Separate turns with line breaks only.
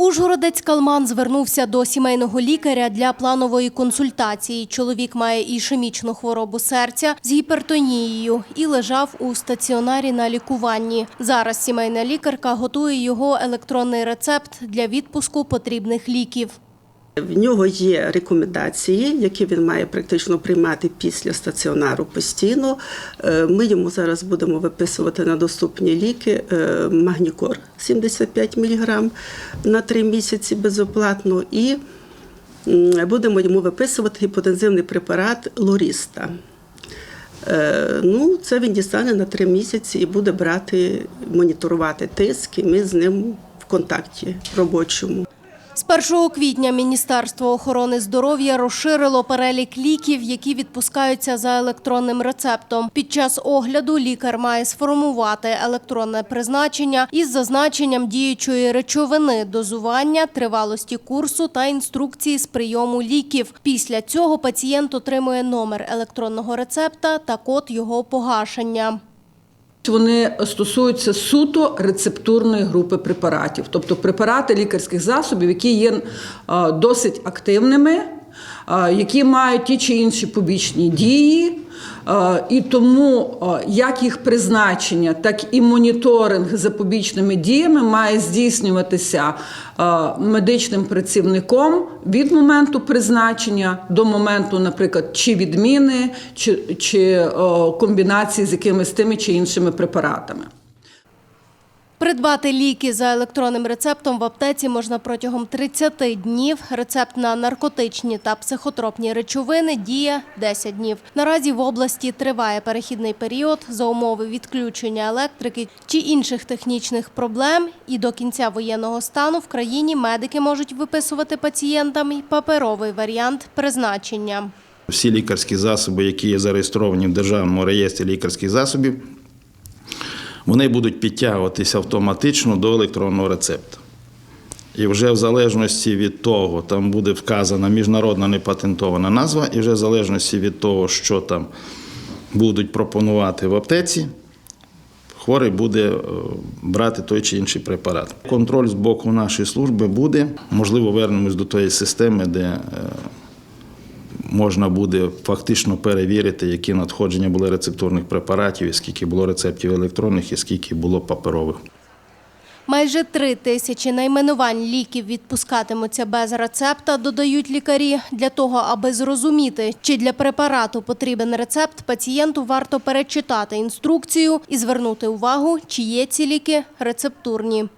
Ужгородець Калман звернувся до сімейного лікаря для планової консультації. Чоловік має ішемічну хворобу серця з гіпертонією і лежав у стаціонарі на лікуванні. Зараз сімейна лікарка готує його електронний рецепт для відпуску потрібних ліків.
В нього є рекомендації, які він має практично приймати після стаціонару постійно. Е, Ми йому зараз будемо виписувати на доступні ліки е, Магнікор 75 мг на 3 місяці безоплатно і будемо йому виписувати гіпотензивний препарат Лоріста. Е, Ну, це він дістане на 3 місяці і буде брати, моніторувати тиск, і ми з ним в контакті робочому.
З 1 квітня Міністерство охорони здоров'я розширило перелік ліків, які відпускаються за електронним рецептом. Під час огляду лікар має сформувати електронне призначення із зазначенням діючої речовини, дозування, тривалості курсу та інструкції з прийому ліків. Після цього пацієнт отримує номер електронного рецепта та код його погашення.
Вони стосуються суто рецептурної групи препаратів, тобто препарати лікарських засобів, які є досить активними, які мають ті чи інші побічні дії. Е, І тому е, як їх призначення, так і моніторинг за побічними діями має здійснюватися е, медичним працівником від моменту призначення до моменту, наприклад, чи відміни, чи, чи комбінації з якимись тими чи іншими препаратами.
Придбати ліки за електронним рецептом в аптеці можна протягом 30 днів. Рецепт на наркотичні та психотропні речовини діє 10 днів. Наразі в області триває перехідний період за умови відключення електрики чи інших технічних проблем. І до кінця воєнного стану в країні медики можуть виписувати пацієнтам і паперовий варіант призначення.
Всі лікарські засоби, які є зареєстровані в Державному реєстрі лікарських засобів, вони будуть підтягуватися автоматично до електронного рецепту. І вже в залежності від того, там буде вказана міжнародна непатентована назва, і вже в залежності від того, що там будуть пропонувати в аптеці, хворий буде е, брати той чи інший препарат. Контроль з боку нашої служби буде. Можливо, вернемось до тої системи, де е, можна буде фактично перевірити, які надходження були рецептурних препаратів, і скільки було рецептів електронних, і скільки було паперових.
Майже три тисячі найменувань ліків відпускатимуться без рецепта, додають лікарі. Для того, аби зрозуміти, чи для препарату потрібен рецепт, пацієнту варто перечитати інструкцію і звернути увагу, чи є ці ліки рецептурні.